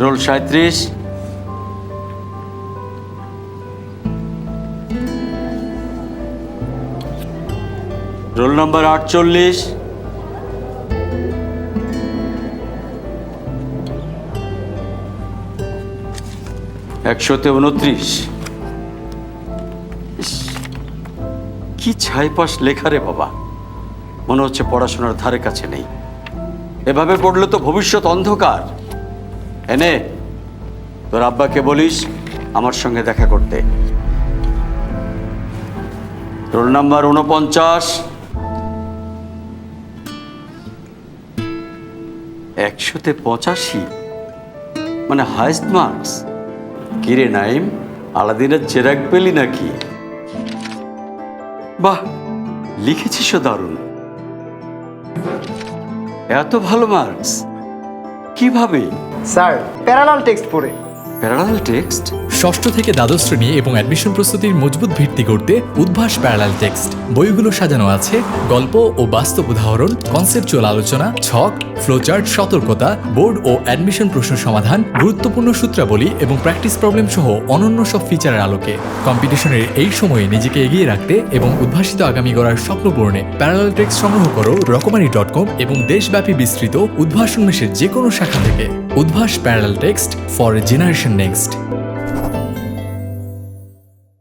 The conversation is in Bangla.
রোল সাঁত্রিশ রোল নম্বর আটচল্লিশ। একশোতে উনত্রিশ। কি ছাইপাশ লেখা রে বাবা। মনে হচ্ছে পড়াশোনার ধারে কাছে নেই। এভাবে পড়লে তো ভবিষ্যৎ অন্ধকার। এনে, তোর আব্বাকে বলিস আমার সঙ্গে দেখা করতে। রোল নাম্বার উনপঞ্চাশ একশোতে পঁচাশি। মানে হাইস্ট মার্কস কিরে নাইম, আলাদিনের চেরাক পেলি নাকি? বাহ লিখেছিস দারুণ। এত ভালো মার্কস কীভাবে? স্যার প্যারালাল টেক্সট পড়ে। প্যারালাল টেক্সট ষষ্ঠ থেকে দ্বাদশ শ্রেণি এবং অ্যাডমিশন প্রস্তুতির মজবুত ভিত্তি করতে উদ্ভাস প্যারালাল টেক্সট বইগুলো সাজানো আছে, গল্প ও বাস্তব উদাহরণ কনসেপচুয়াল আলোচনা, ছক ফ্লোচার্ট সতর্কতা বোর্ড ও অ্যাডমিশন প্রশ্ন সমাধান, গুরুত্বপূর্ণ সূত্রাবলী এবং প্র্যাকটিস প্রবলেম সহ অনন্য সব ফিচারের আলোকে। কম্পিটিশনের এই সময়ে নিজেকে এগিয়ে রাখতে এবং উদ্ভাসিত আগামী গড়ার স্বপ্ন পূরণে প্যারালাল টেক্সট সংগ্রহ করো রকমারি ডট কম এবং দেশব্যাপী বিস্তৃত উদ্ভাস উন্মেষের যে কোনো শাখা থেকে। Udvash parallel text for generation next